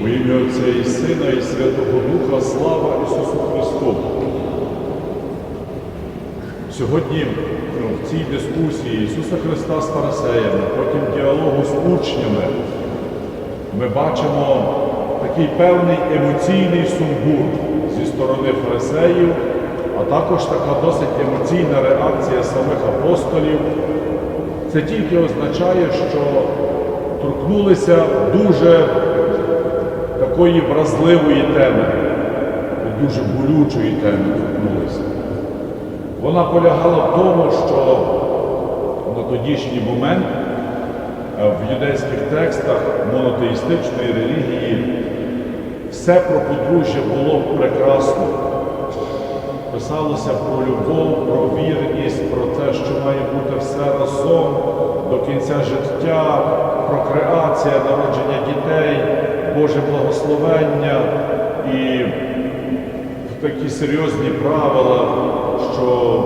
Во ім'я Отця і Сина, і Святого Духа, слава Ісусу Христу. Сьогодні ну, в цій дискусії Ісуса Христа з Фарисеями, потім діалогу з учнями, ми бачимо такий певний емоційний сумбур зі сторони фарисеїв, а також така досить емоційна реакція самих апостолів. Це тільки означає, що торкнулися дуже такої вразливої теми, дуже болючої теми торкнулися. Вона полягала в тому, що на тодішній момент е, в юдейських текстах монотеїстичної релігії все про подружжя було прекрасно. Писалося про любов, про вірність, про те, що має бути все разом до кінця життя, прокреація, народження дітей, Боже благословення і такі серйозні правила, що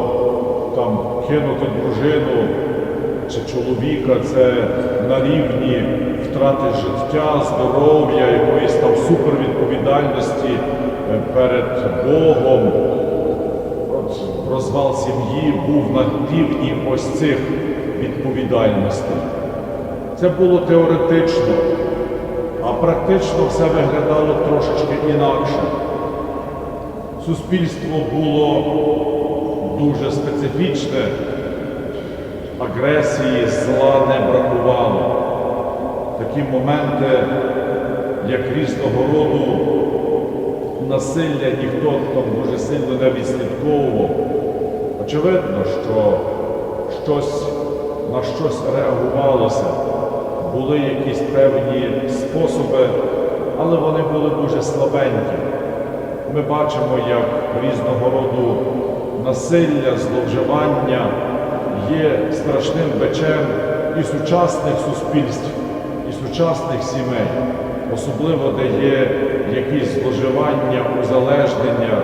там кинути дружину чи чоловіка це на рівні втрати життя, здоров'я, якоїсь там супервідповідальності е, перед Богом. Розвал сім'ї був на рівні ось цих відповідальностей. Це було теоретично, практично все виглядало трошечки інакше. Суспільство було дуже специфічне, агресії, зла не бракувало. Такі моменти, як різного роду насилля, ніхто там дуже сильно не відслідковував. Очевидно, що щось на щось реагувалося, були якісь певні способи, але вони були дуже слабенькі. Ми бачимо, як різного роду насилля, зловживання є страшним бичем і сучасних суспільств, і сучасних сімей, особливо де є якісь зловживання, узалежнення,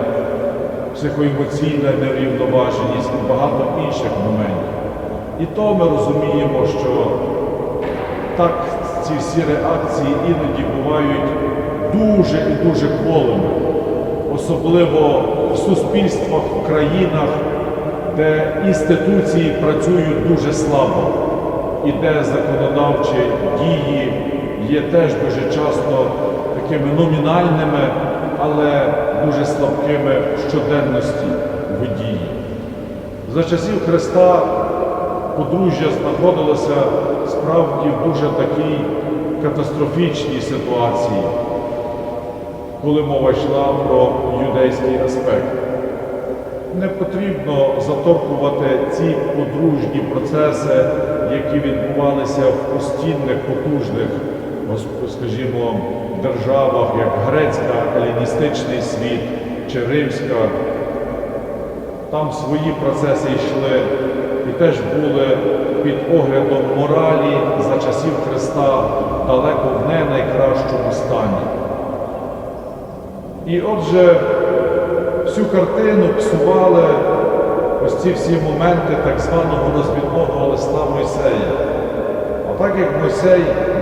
психоемоційна неврівноваженість і багато інших моментів. І то ми розуміємо, що так ці всі реакції іноді бувають дуже і дуже кволими, особливо в суспільствах, в країнах, де інституції працюють дуже слабо, і де законодавчі дії є теж дуже часто такими номінальними, але дуже слабкими в щоденності в дії. За часів Христа подружжя знаходилося справді в дуже такій катастрофічній ситуації, коли мова йшла про юдейський аспект. Не потрібно заторкувати ці подружні процеси, які відбувалися в постійних потужних, скажімо, державах, як грецька, еліністичний світ чи римська. Там свої процеси йшли і теж були під оглядом моралі за часів Христа далеко в не найкращому стані. І отже, всю картину псували ось ці всі моменти так званого розвідного листа Мойсея. А так як Мойсей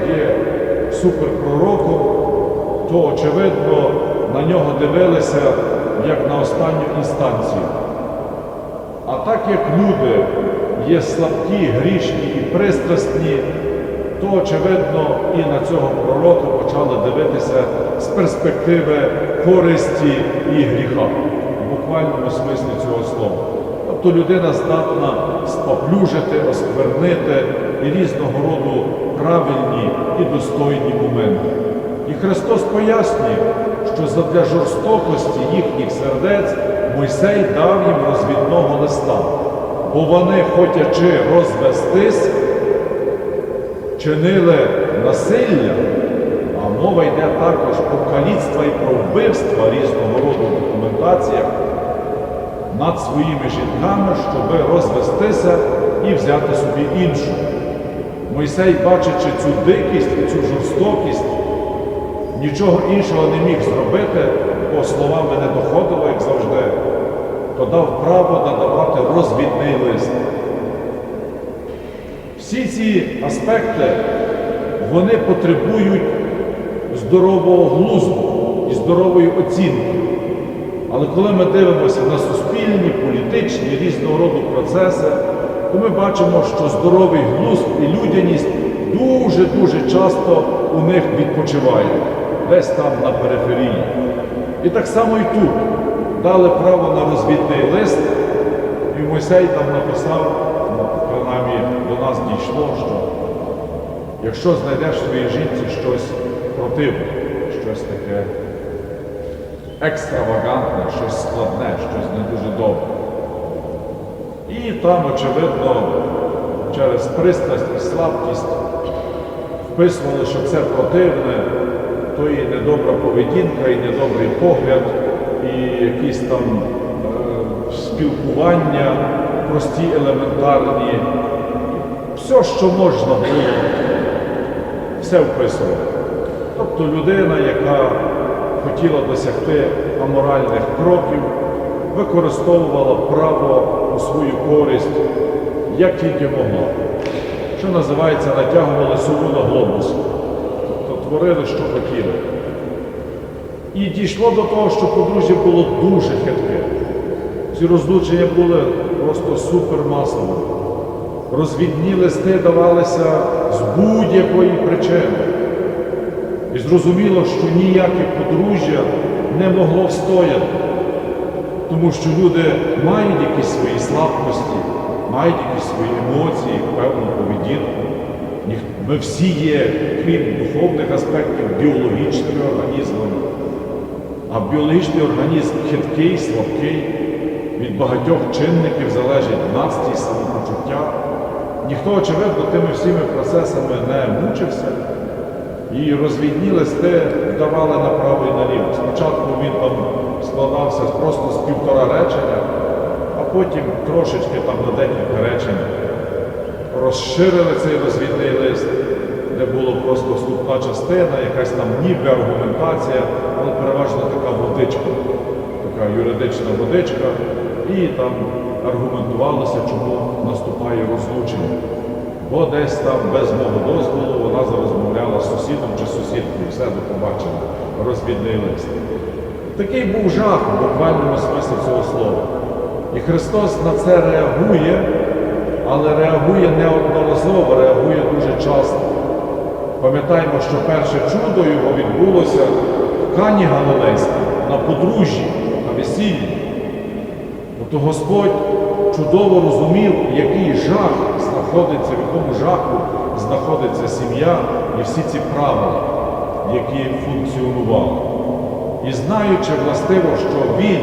є суперпророком, то очевидно на нього дивилися як на останню інстанцію. А так як люди є слабкі, грішні і пристрасні, то очевидно і на цього пророка почали дивитися з перспективи користі і гріха, в буквальному смислі цього слова. Тобто людина здатна споплюжити, осквернити і різного роду правильні і достойні моменти. І Христос пояснює, що задля жорстокості їхніх сердець Мойсей дав їм розвідного листа, бо вони, хотячи розвестись, чинили насилля, а мова йде також про каліцтва і про вбивства різного роду в документаціях над своїми жінками, щоб розвестися і взяти собі іншу. Мойсей, бачачи цю дикість цю жорстокість, нічого іншого не міг зробити, бо словами не доходило, як завжди, то дав право надавати розвідний лист. Всі ці аспекти вони потребують здорового глузду і здорової оцінки. Але коли ми дивимося на суспільні, політичні, різного роду процеси, то ми бачимо, що здоровий глузд і людяність дуже-дуже часто у них відпочиває, десь там на периферії. І так само і тут дали право на розвідний лист, і Мойсей там написав, ну, принаймні до нас дійшло, що якщо знайдеш своїй жінці щось противне, щось таке екстравагантне, щось складне, щось не дуже добре. І там, очевидно, через пристрасть і слабкість вписували, що це противне, то і недобра поведінка, і недобрий погляд, і якісь там е, спілкування, прості, елементарні. Все, що можна було, все вписували. Тобто людина, яка хотіла досягти аморальних кроків, використовувала право у свою користь, як тільки могла. Що називається, натягували сову на глобус. Творили, що хотіли. І дійшло до того, що подружжя було дуже хитке. Ці розлучення були просто супермасовими. Розвідні листи давалися з будь-якої причини. І зрозуміло, що ніяке подружжя не могло встояти, тому що люди мають якісь свої слабкості, мають якісь свої емоції, певну поведінку. Ми всі є, крім духовних аспектів, біологічними організмами. А біологічний організм хиткий, слабкий, від багатьох чинників залежить настрій, самопочуття. Ніхто, очевидно, тими всіми процесами не мучився. І розвідні листи давали направо і наліво. Спочатку він там складався просто з півтора речення, а потім трошечки там на декілька речень розширили цей розвідний лист, де було просто вступна частина, якась там ніби аргументація, але переважно така водичка, така юридична водичка, і там аргументувалося, чому наступає розлучення. Бо десь там без мого дозволу вона зарозмовляла з сусідом чи сусідкою, все до побачення, розвідний лист. Такий був жах в буквальному смислі цього слова. І Христос на це реагує, але реагує неодноразово, реагує дуже часто. Пам'ятаємо, що перше чудо його відбулося в Кані Галилейській, на подружжі, на весіллі. Тобто Господь чудово розумів, який жах знаходиться, в якому жаху знаходиться сім'я і всі ці правила, які функціонували. І знаючи властиво, що він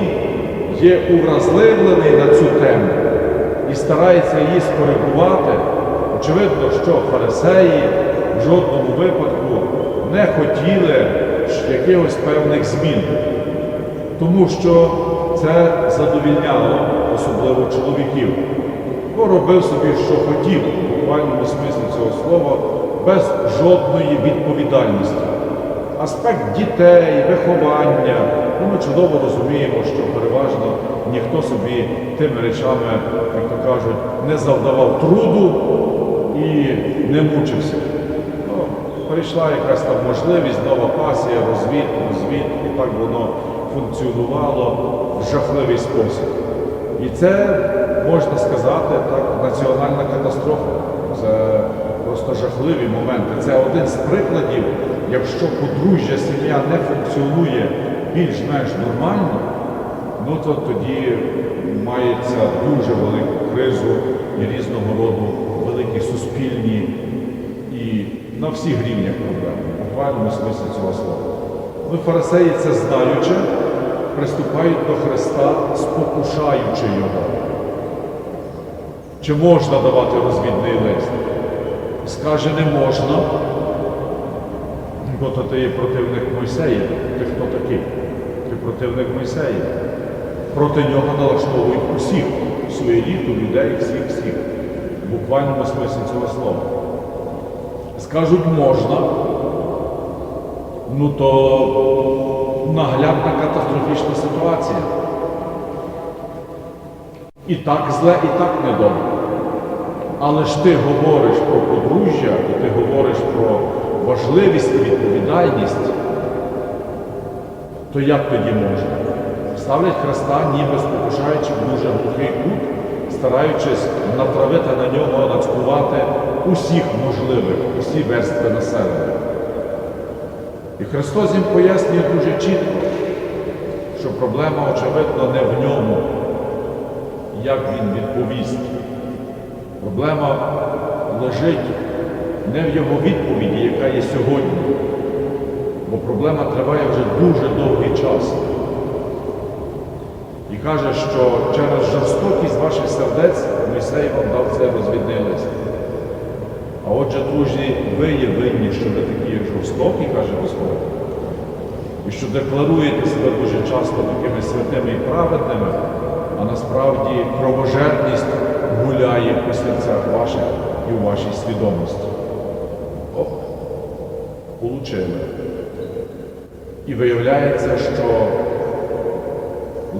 є уразливлений на цю тему старається її скоригувати, очевидно, що фарисеї в жодному випадку не хотіли якихось певних змін. Тому що це задовільняло особливо чоловіків, бо робив собі, що хотів, в буквальному смислі цього слова, без жодної відповідальності. Аспект дітей, виховання, ну, ми чудово розуміємо, що переважно ніхто собі тими речами, як то кажуть, не завдавав труду і не мучився. Ну, прийшла якась там можливість, нова пасія, розвід, розвід, і так воно функціонувало в жахливий спосіб. І це, можна сказати, так, національна катастрофа. Це просто жахливі моменти. Це один з прикладів, якщо подружжя, сім'я не функціонує більш-менш нормально, ну то тоді мається дуже велику кризу і різного роду великі суспільні і на всіх рівнях проблеми, в буквальному смислі цього слова. Ну, фарисеї це знаючи, приступають до Христа, спокушаючи Його. Чи можна давати розвідний лист? Скаже, не можна, бо то ти є противник Мойсея. Ти хто такий? Ти противник Мойсея. Проти нього налаштовують усіх, свою еліту, людей, всіх, всіх. В буквальному смислі цього слова. Скажуть можна, ну то наглядна катастрофічна ситуація. І так зле, і так недобре. Але ж ти говориш про подружжя, ти говориш про важливість і відповідальність, То як тоді можна? Ставлять Христа, ніби спокушаючи в дуже глухий кут, стараючись натравити на нього, нацькувати усіх можливих, усі верстви населення. І Христос їм пояснює дуже чітко, що проблема, очевидно, не в ньому, як він відповість. Проблема лежить не в його відповіді, яка є сьогодні, бо проблема триває вже дуже довгий час. І каже, що через жорстокість ваших сердець Мойсей вам дав цей розвідний. А отже, друзі, ви є винні, що ви такі жорстокі, каже Господь, і що декларуєте себе дуже часто такими святими і праведними, а насправді кровожерність гуляє у серцях ваших і у вашій свідомості. Оп, получили. І виявляється, що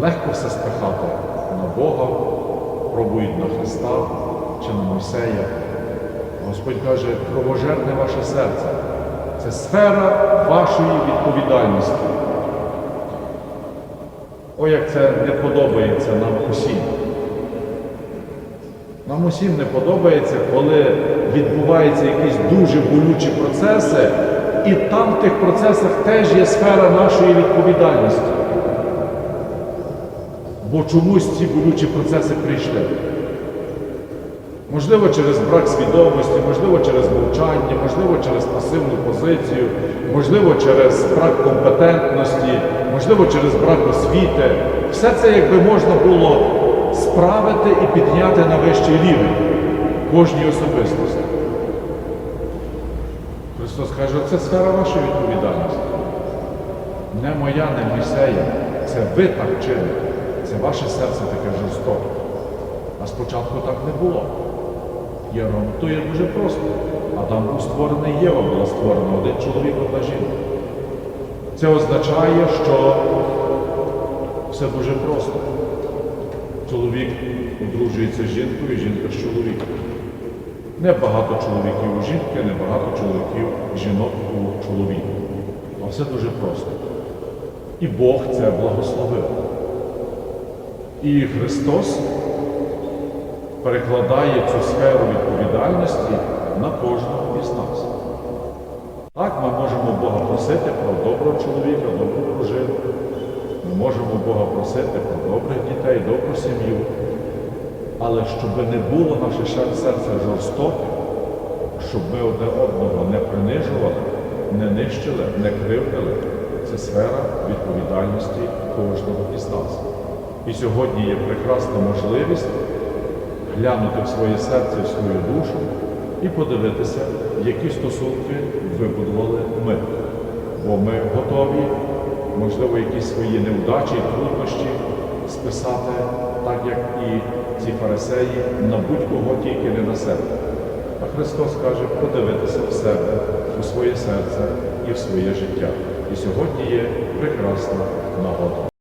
легко все спихати на Бога, пробують на Христа чи на Мойсея. Господь каже, кровожерне ваше серце. Це сфера вашої відповідальності. О, як це не подобається нам усім. Нам усім не подобається, коли відбуваються якісь дуже болючі процеси, і там в тих процесах теж є сфера нашої відповідальності. Бо чомусь ці болючі процеси прийшли. Можливо, через брак свідомості, можливо, через мовчання, можливо, через пасивну позицію, можливо, через брак компетентності, можливо, через брак освіти. Все це якби можна було справити і підняти на вищий рівень кожній особистості. Каже, це сфера вашої відповідальності. Не моя, не Мойсея. Це ви так чините. Це ваше серце таке жорстоке. А спочатку так не було. Я ремонтує дуже просто. Адам був створений, Єва була створена, один чоловік, одна жінка. Це означає, що все дуже просто. Чоловік одружується з жінкою, жінка з чоловіком. Небагато чоловіків у жінки, небагато чоловіків жінок у чоловіка. А все дуже просто. І Бог це благословив. І Христос перекладає цю сферу відповідальності на кожного із нас. Так, ми можемо Бога просити про доброго чоловіка, добру дружину. Ми можемо Бога просити про добрих дітей, добру сім'ю. Але щоб не було наше серце жорстоке, щоб ми одне одного не принижували, не нищили, не кривдили, це сфера відповідальності кожного із нас. І сьогодні є прекрасна можливість глянути в своє серце, в свою душу і подивитися, які стосунки вибудували ми. Бо ми готові, можливо, якісь свої невдачі, і труднощі списати, так як і ці фарисеї, на будь-кого тільки не на себе. А Христос каже, подивитися в себе, у своє серце і в своє життя. І сьогодні є прекрасна нагода.